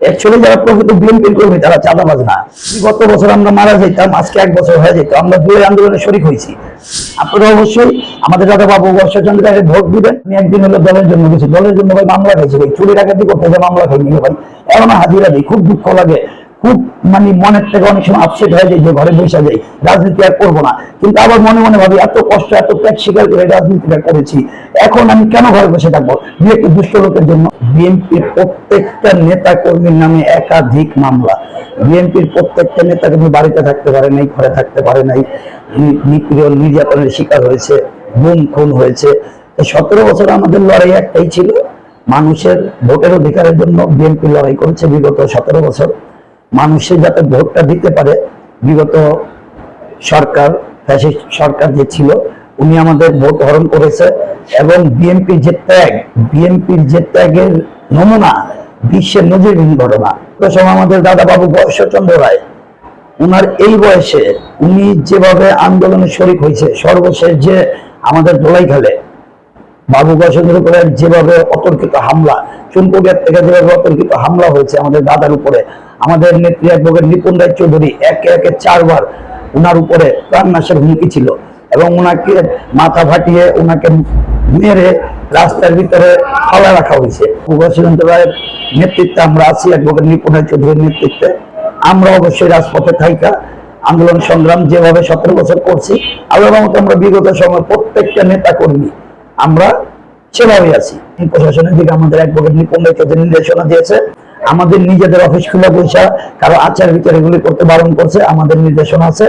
Actually যারা প্রকৃত বিএনপির কর্মী, তারা চাঁদাবাজ না। গত বছর আমরা মারা যেতাম, আজকে এক বছর হয়ে যেত, আমরা দুই আন্দোলনে শরিক হয়েছি। আপনারা অবশ্যই আমাদের দাদা বাবু তাকে ভোট দিবেন। আমি একদিন হলো দলের জন্য গেছি। দলের জন্য ভাই মামলা খাইছি ভাই। চুরি ডাকাতি করতে যে মামলা খাইনি ভাই। এমন হাজিরা দিই খুব দুঃখ লাগে। খুব মানে মনের থেকে অনেক সময় আপসেট হয়ে যায় যে ঘরে বসে যাই, রাজনীতি আর করব না। কিন্তু আবার মনে মনে ভাবি, এত কষ্ট, এত ত্যাগ স্বীকার করে রাজনীতিটা করেছি। এখন আমি কেন ঘরে বসে থাকব? দু দুষ্ট লোকের জন্য বিএনপির প্রত্যেকটা নেতা কর্মীর নামে একাধিক মামলা। বিএনপির প্রত্যেকটা নেতা কর্মী বাড়িতে থাকতে পারে নাই, ঘরে থাকতে পারে নাই। নিপীড়ন, নির্যাতনের শিকার হয়েছে, গুম, খুন হয়েছে। সতেরো বছর আমাদের লড়াই একটাই ছিল। মানুষের ভোটের অধিকারের জন্য বিএনপি লড়াই করেছে বিগত সতেরো বছর। মানুষের যাতে ভোটটা দিতে পারে, বিগত সরকার, ফ্যাসিস্ট সরকার যে ছিল, উনি আমাদের ভোট হরণ করেছে এবং বিএনপির যে ত্যাগ, বিএনপির যে ত্যাগের নমুনা, বিশ্বের নজিরবিহীন ঘটনা। তো সময় আমাদের দাদা বাবু বর্ষচন্দ্র রায়, উনার এই বয়সে উনি যেভাবে আন্দোলনে শরিক হয়েছে, সর্বশেষ যে আমাদের দোলাই খেলে বাবু যেভাবে অতর্কিত হামলা থেকে যেভাবে অতর্কিত হামলা হয়েছে আমাদের দাদার উপরে, আমাদের নিপুণ রায় চৌধুরী একে একে চারবার উপরে প্রাণনাশের হুমকি ছিল এবং উনাকে মাথা ফাটিয়ে উনাকে মেরে রাস্তার ভিতরে ফালা রাখা হয়েছে। বসন্ত রায়ের নেতৃত্বে আমরা আছি, অ্যাডভোকেট নিপুণ রায় চৌধুরীর নেতৃত্বে। আমরা অবশ্যই রাজপথে থাইকা, আন্দোলন সংগ্রাম যেভাবে সতেরো বছর করছি, আল্লাহর মতো আমরা বিগত সময় প্রত্যেকটা নেতা কর্মী আমরা সেভাবে আছি। প্রশাসনের দিকে আমাদের অ্যাডভোকেট নিপুণ চৌধুরী নির্দেশনা দিয়েছে, আমাদের নিজেদের অফিস খুলে বৈশা কারও আচার বিচার এগুলি করতে বারণ করছে, আমাদের নির্দেশনা আছে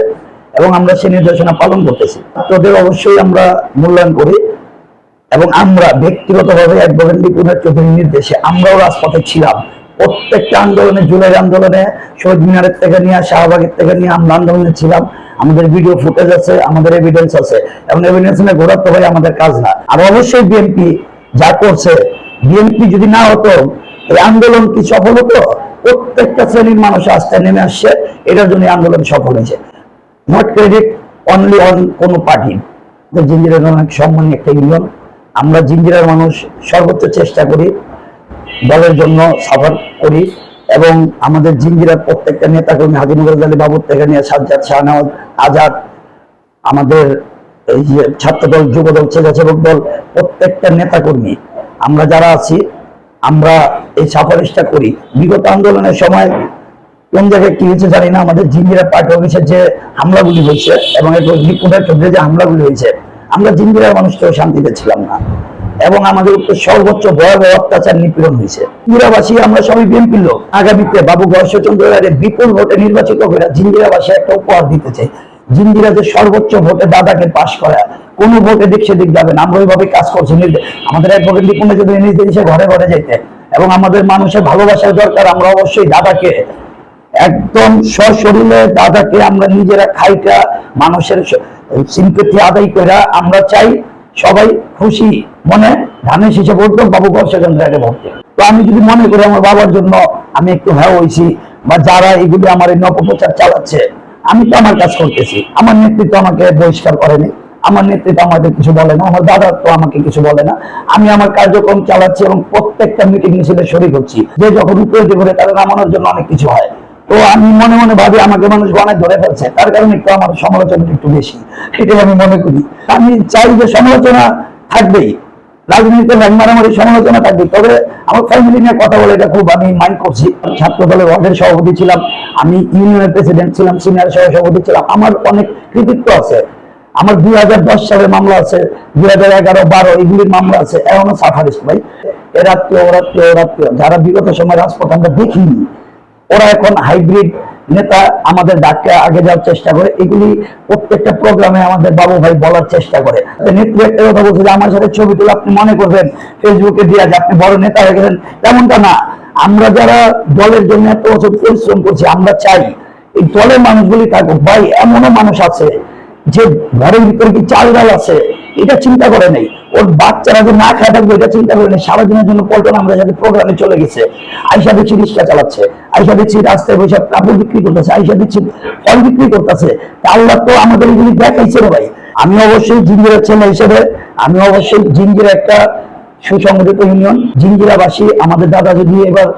এবং আমরা সেই নির্দেশনা পালন করতেছি। তোদের অবশ্যই আমরা মূল্যায়ন করি এবং আমরা ব্যক্তিগতভাবে অ্যাডভোকেট নিপুণের চৌধুরীর নির্দেশে আমরাও রাজপথে ছিলাম। প্রত্যেকটা আন্দোলনে, জুলাই আন্দোলনে শহীদ মিনারের থেকে নিয়ে, শাহবাগের থেকে নিয়ে আমরা আন্দোলনে ছিলাম। আমাদের ভিডিও ফুটেজ আছে, আমাদের এভিডেন্স আছে। এবং এভিডেন্স নিয়ে ঘোরাতে হয় আমাদের কাজ না। আর অবশ্যই বিএনপি যা করছে বিএনপি যদি না হতো, এই আন্দোলন কি সফল হতো? প্রত্যেকটা শ্রেণির মানুষ আস্তে নেমে আসছে। এটার জন্য আন্দোলন সফল হয়েছে। নট ক্রেডিট অনলি অন কোন পার্টি জিঞ্জিরের অনেক সম্মানী একটা ইউনিয়ন। আমরা জিঞ্জিরার মানুষ সর্বোচ্চ চেষ্টা করি দলের জন্য সাফার করি এবং আমাদের জিঞ্জিরার প্রত্যেকটা নেতা কর্মী হাজিনগর আলী বাবুর থেকে নিয়ে সাজ্জাদ শাহনাওয়াজ, আজাদ, আমাদের এই যে ছাত্রদল, যুবদল, স্বেচ্ছাসেবক দল, প্রত্যেকটা নেতা কর্মী আমরা যারা আছি, আমরা এই সাফারিশটা করি। বিগত আন্দোলনের সময় কোন জায়গায় কি হয়েছে জানি না, আমাদের জিঞ্জিরা পার্টি অফিসের যে হামলাগুলি হয়েছে এবং রিপোর্টের চোদ্দে যে হামলাগুলি হয়েছে, আমরা জিঞ্জিরার মানুষকেও শান্তিতে ছিলাম না। এবং আমাদের উপর সর্বোচ্চ ভয়াবহ অত্যাচার নিপীড়ন হয়েছে। জিঞ্জিরাবাসী আমরা সবাই বিএনপির লোক। আগামীতে বাবু গর্ষচন্দ্র রায়ের বিপুল ভোটে নির্বাচিত করে জিঞ্জিরাবাসী একটা উপহার দিতে চাই। জিঞ্জিরা যে সর্বোচ্চ ভোটে দাদাকে পাশ করা, কোন ভোটে দিক সেদিক যাবে না। আমরা ওইভাবে কাজ করছি। আমাদের অ্যাডভোকেট নিপুণে যদি নির্দেশে ঘরে ঘরে যেতে এবং আমাদের মানুষের ভালোবাসার দরকার, আমরা অবশ্যই দাদাকে একদম সশরীরে দাদাকে আমরা নিজেরা খাইটা, মানুষের সিম্পেথি আদায় করে আমরা চাই সবাই খুশি। মনে ধানের শেষে বলতো বাবু বর্ষচন্দ্রকে ভর্তি তো আমি যদি মনে করি আমার বাবার জন্য আমি একটু হ্যাঁ হয়েছি বা যারা এগুলি আমার এই নবপ্রচার চালাচ্ছে, আমি তো আমার কাজ করতেছি। আমার নেতৃত্ব আমাকে বহিষ্কার করেনি। আমার নেতৃত্ব আমাকে কিছু বলে না। আমার দাদা তো আমাকে কিছু বলে না। আমি আমার কার্যক্রম চালাচ্ছি এবং প্রত্যেকটা মিটিং মিছিলে শরীর হচ্ছি। যে যখন উপলব্ধি করে তারা নামানোর জন্য অনেক কিছু হয়। তো আমি মনে মনে ভাবি আমাকে মানুষ গণায় ধরে ফেলছে। তার কারণে একটু আমার সমালোচনা একটু বেশি। এটাই আমি মনে করি। আমি চাই যে সমালোচনা থাকবেই। রাজনীতিতে ল্যাং মারামারি সমালোচনা থাকবে। তবে আমার ফ্যামিলি নিয়ে কথা বলে এটা খুব আমি মাইন্ড করছি। ছাত্র দলের ওয়ার্ডের সভাপতি ছিলাম, আমি ইউনিয়নের প্রেসিডেন্ট ছিলাম সিনিয়র সভাপতি ছিলাম। আমার অনেক কৃতিত্ব আছে। আমার দুই হাজার দশ সালের মামলা আছে, দুই হাজার এগারো বারো এগুলির মামলা আছে। এখনও সাফারিস্ট ভাই। এরাত্মীয় ওরাত্মীয় ওরাত্মীয় যারা বিগত সময় রাজপথ আমরা দেখিনি, ওরা এখন হাইব্রিড নেতা আমাদের ডাককে আগে যাওয়ার চেষ্টা করে, এগুলি প্রত্যেকটা প্রোগ্রামে আমাদের বাবু ভাই বলার চেষ্টা করে। নেত্রী একটা কথা বলছে যে, আমার সাথে ছবি তুলে আপনি মনে করবেন ফেসবুকে দিয়ে যে আপনি বড় নেতা হয়ে গেছেন তেমনটা না। আমরা যারা দলের জন্য এত বছর পরিশ্রম করছি, আমরা চাই এই দলের মানুষগুলি থাকুক। ভাই, এমনও মানুষ আছে যে ঘরের ভিতরে কি চাল ডাল আছে? এটা চিন্তা করে নেই। ওর বাচ্চারা যে না খায় থাকবে, এটা চিন্তা করে নেই। সারাদিনের জন্য পল্টন আমরা যাতে প্রোগ্রামে চলে গেছে আইসা দেখছি রিক্সা চালাচ্ছে। আইসা দেখছি রাস্তায় বসে কাপড় বিক্রি করতেছে। আইসা দেখছি ফল বিক্রি করতেছে। তা আল্লাহ তো আমাদের এগুলি দেখাইছে রে ভাই। আমি অবশ্যই জিঞ্জিরের ছেলে হিসেবে, আমি অবশ্যই জিঞ্জির একটা সুসংগঠিত ইউনিয়ন জিঞ্জিরাবাসী, আমাদের দাদা যদি এবার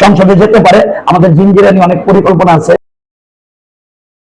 সংসদে যেতে পারে, আমাদের জিঞ্জিরা নিয়ে অনেক পরিকল্পনা আছে।